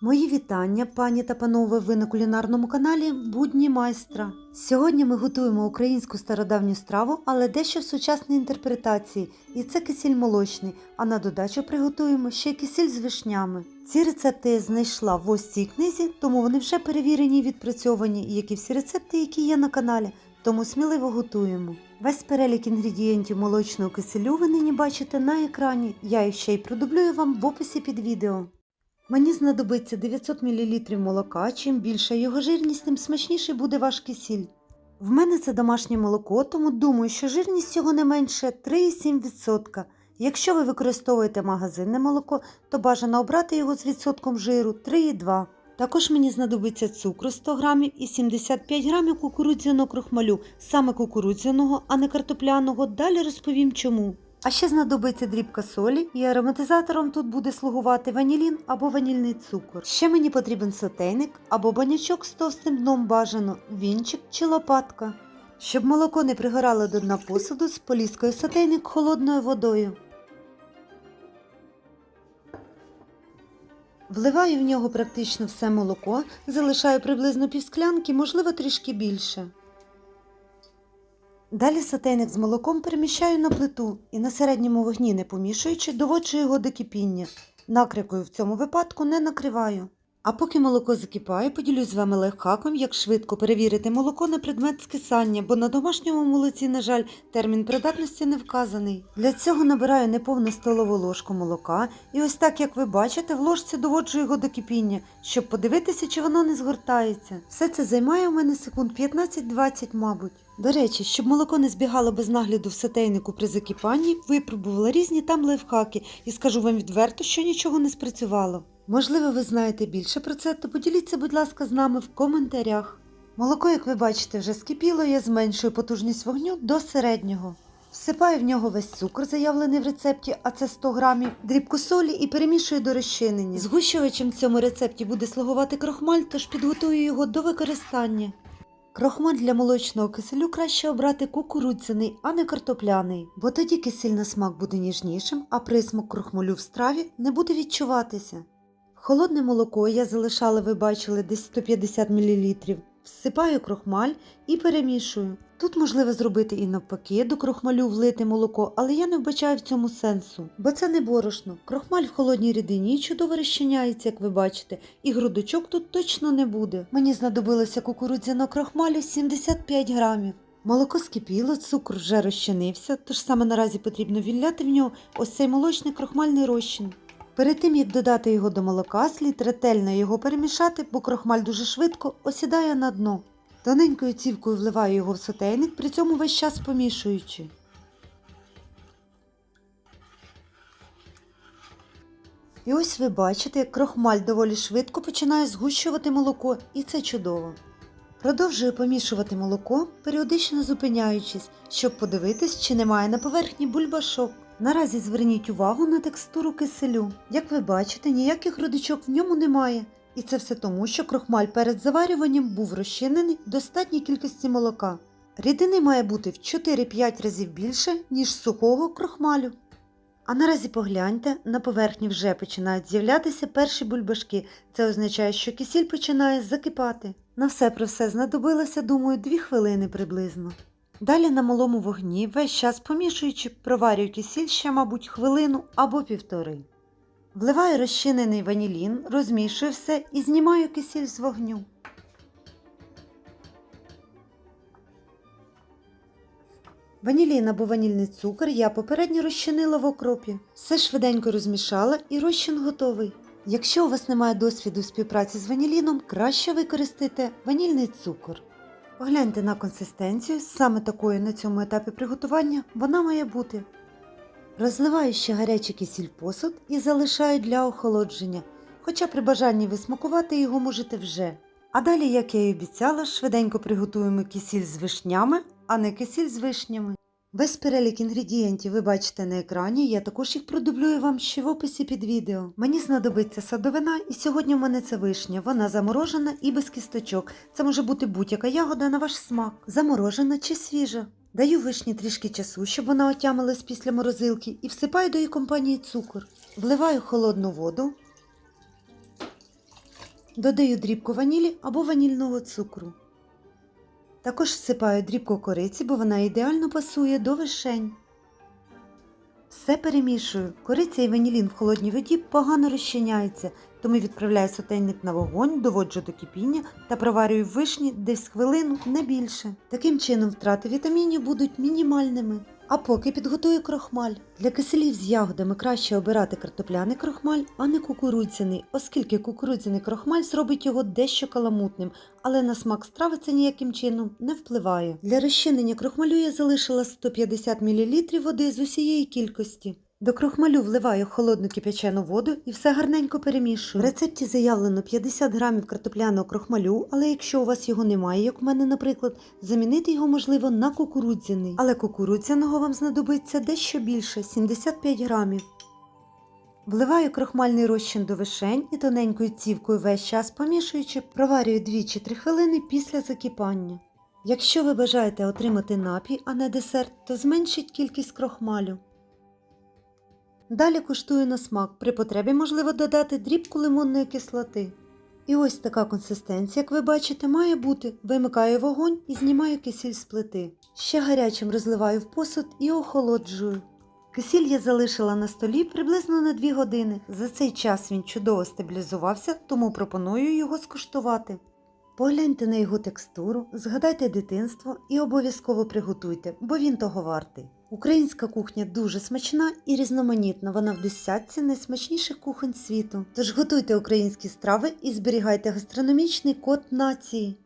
Мої вітання, пані та панове, ви на кулінарному каналі Будні майстра. Сьогодні ми готуємо українську стародавню страву, але дещо в сучасній інтерпретації, і це кисіль молочний, а на додачу приготуємо ще кисіль з вишнями. Ці рецепти я знайшла в ось цій книзі, тому вони вже перевірені і відпрацьовані, як і всі рецепти, які є на каналі, тому сміливо готуємо. Весь перелік інгредієнтів молочного киселю ви нині бачите на екрані. Я їх ще й продублюю вам в описі під відео. Мені знадобиться 900 мл молока. Чим більша його жирність, тим смачніший буде ваш кисіль. В мене це домашнє молоко, тому думаю, що жирність його не менше 3,7%. Якщо ви використовуєте магазинне молоко, то бажано обрати його з відсотком жиру 3,2. Також мені знадобиться цукру 100 грамів і 75 грамів кукурудзяного крохмалю, саме кукурудзяного, а не картопляного. Далі розповім чому. А ще знадобиться дрібка солі, і ароматизатором тут буде слугувати ванілін або ванільний цукор. Ще мені потрібен сотейник або банячок з товстим дном бажано, вінчик чи лопатка. Щоб молоко не пригорало до дна посуду, споліскаю сотейник холодною водою. Вливаю в нього практично все молоко, залишаю приблизно півсклянки, можливо трішки більше. Далі сотейник з молоком переміщаю на плиту і на середньому вогні, не помішуючи, доводжу його до кипіння. Накрикою в цьому випадку не накриваю. А поки молоко закипає, поділюсь з вами лайфхаком, як швидко перевірити молоко на предмет скисання, бо на домашньому молоці, на жаль, термін придатності не вказаний. Для цього набираю неповну столову ложку молока і ось так, як ви бачите, в ложці доводжу його до кипіння, щоб подивитися, чи воно не згортається. Все це займає у мене секунд 15-20, мабуть. До речі, щоб молоко не збігало без нагляду в сотейнику при закипанні, випробувала різні там лайфхаки і скажу вам відверто, що нічого не спрацювало. Можливо, ви знаєте більше про це, то поділіться, будь ласка, з нами в коментарях. Молоко, як ви бачите, вже скипіло, я зменшую потужність вогню до середнього. Всипаю в нього весь цукор, заявлений в рецепті, а це 100 грамів, дрібку солі і перемішую до розчинення. Згущувачем в цьому рецепті буде слугувати крохмаль, тож підготую його до використання. Крохмаль для молочного киселю краще обрати кукурудзяний, а не картопляний, бо тоді кисель на смак буде ніжнішим, а присмак крохмалю в страві не буде відчуватися. Холодне молоко я залишала, ви бачили, десь 150 мл. Всипаю крохмаль і перемішую. Тут можливо зробити і навпаки, до крохмалю влити молоко, але я не вбачаю в цьому сенсу, бо це не борошно. Крохмаль в холодній рідині чудово розчиняється, як ви бачите, і грудочок тут точно не буде. Мені знадобилося кукурудзяного крохмалю 75 грамів. Молоко скипіло, цукор вже розчинився, тож саме наразі потрібно вілляти в нього ось цей молочний крохмальний розчин. Перед тим як додати його до молока, слід ретельно його перемішати, бо крохмаль дуже швидко осідає на дно. Тоненькою цівкою вливаю його в сотейник, при цьому весь час помішуючи. І ось ви бачите, як крохмаль доволі швидко починає згущувати молоко, і це чудово. Продовжую помішувати молоко, періодично зупиняючись, щоб подивитись, чи немає на поверхні бульбашок. Наразі зверніть увагу на текстуру киселю. Як ви бачите, ніяких родичок в ньому немає. І це все тому, що крохмаль перед заварюванням був розчинений в достатній кількості молока. Рідини має бути в 4-5 разів більше, ніж сухого крохмалю. А наразі погляньте, на поверхні вже починають з'являтися перші бульбашки. Це означає, що кисіль починає закипати. На все про все знадобилося, думаю, 2 хвилини приблизно. Далі на малому вогні, весь час помішуючи, проварюю кисіль ще, мабуть, хвилину або півтори. Вливаю розчинений ванілін, розмішую все і знімаю кисіль з вогню. Ванілін або ванільний цукор я попередньо розчинила в окропі. Все швиденько розмішала і розчин готовий. Якщо у вас немає досвіду співпраці з ваніліном, краще використайте ванільний цукор. Погляньте на консистенцію, саме такою на цьому етапі приготування вона має бути. Розливаю ще гарячий кисіль посуд і залишаю для охолодження, хоча при бажанні ви смакувати його можете вже. А далі, як я й обіцяла, швиденько приготуємо кисіль з вишнями, а не кисіль з вишнями. Весь перелік інгредієнтів ви бачите на екрані, я також їх продублюю вам ще в описі під відео. Мені знадобиться садовина, і сьогодні в мене це вишня. Вона заморожена і без кісточок. Це може бути будь-яка ягода на ваш смак, заморожена чи свіжа. Даю вишні трішки часу, щоб вона отямилась після морозилки, і всипаю до її компанії цукор. Вливаю холодну воду. Додаю дрібку ванілі або ванільного цукру. Також всипаю дрібку кориці, бо вона ідеально пасує до вишень. Все перемішую. Кориця і ванілін в холодній воді погано розчиняються, тому відправляю сотейник на вогонь, доводжу до кипіння та проварюю вишні десь хвилину, не більше. Таким чином втрати вітамінів будуть мінімальними. А поки підготую крохмаль. Для киселів з ягодами краще обирати картопляний крохмаль, а не кукурудзяний, оскільки кукурудзяний крохмаль зробить його дещо каламутним, але на смак страви це ніяким чином не впливає. Для розчинення крохмалю я залишила 150 мл води з усієї кількості. До крохмалю вливаю холодну кип'ячену воду і все гарненько перемішую. В рецепті заявлено 50 грамів картопляного крохмалю, але якщо у вас його немає, як у мене, наприклад, замінити його можливо на кукурудзяний. Але кукурудзяного вам знадобиться дещо більше 75 грамів. Вливаю крохмальний розчин до вишень і тоненькою цівкою весь час помішуючи, проварюю 2-3 хвилини після закипання. Якщо ви бажаєте отримати напій, а не десерт, то зменшіть кількість крохмалю. Далі куштую на смак. При потребі можливо додати дрібку лимонної кислоти. І ось така консистенція, як ви бачите, має бути. Вимикаю вогонь і знімаю кисіль з плити. Ще гарячим розливаю в посуд і охолоджую. Кисіль я залишила на столі приблизно на 2 години. За цей час він чудово стабілізувався, тому пропоную його скуштувати. Погляньте на його текстуру, згадайте дитинство і обов'язково приготуйте, бо він того вартий. Українська кухня дуже смачна і різноманітна. Вона в десятці найсмачніших кухонь світу. Тож готуйте українські страви і зберігайте гастрономічний код нації.